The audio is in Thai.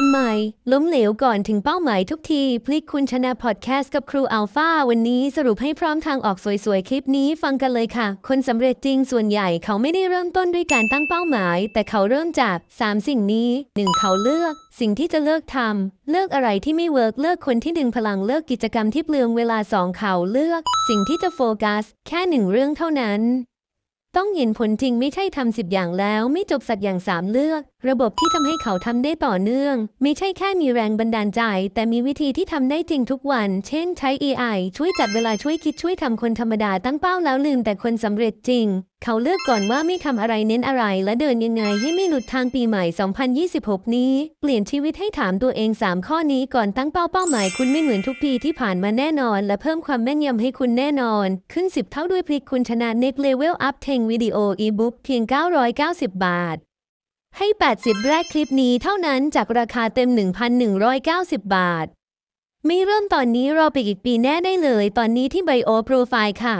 ทำไม ล้มเหลวก่อนถึงเป้าหมายทุกที พลิกคุณชนะพอดแคสต์กับครูอัลฟาวันนี้สรุปให้พร้อมทางออกสวยๆ คลิปนี้ฟังกันเลยค่ะ คนสำเร็จจริงส่วนใหญ่เขาไม่ได้เริ่มต้นด้วยการตั้งเป้าหมาย แต่เขาเริ่มจาก 3 สิ่งนี้ 1. เขาเลือก สิ่งที่จะเลิกทำเลิกอะไรที่ไม่เวิร์กเลิกคนที่ดึงพลังเลิกกิจกรรมที่เปลืองเวลา 2. เขาเลือก สิ่งที่จะโฟกัส แค่หนึ่งเรื่องเท่านั้น ต้องเห็นผลจริงไม่ใช่ทำสิบอย่างแล้วไม่จบสักอย่างสามเลือก ระบบที่ทำให้เขาทำได้ต่อเนื่อง ไม่ใช่แค่มีแรงบันดาลใจ แต่มีวิธีที่ทำได้จริงทุกวัน เช่นใช้ AI ช่วยจัดเวลาช่วยคิดช่วยทำคนธรรมดาตั้งเป้าแล้วลืมแต่คนสำเร็จจริงเขาเลือกก่อนว่าไม่ทำอะไรเน้นอะไรและเดินยังไงให้ไม่หลุดทางปีใหม่ 2026 นี้ เปลี่ยนชีวิตให้ถามตัวเอง 3 ข้อนี้ก่อนตั้งเป้าเป้าหมายคุณไม่เหมือนทุกปีที่ผ่านมาแน่นอน และเพิ่มความแม่นยำให้คุณแน่นอน ขึ้น 10 เท่าด้วยพลิกคุณชนะ Next Level Up เทงวิดีโออีบุ๊กเพียง 990 บาท ให้ 80 แรกคลิปนี้เท่านั้นจากราคาเต็ม 1,190 บาทไม่เริ่มตอนนี้รอไปอีกปีแน่ได้เลย ตอนนี้ที่ไบโอโปรไฟล์ค่ะ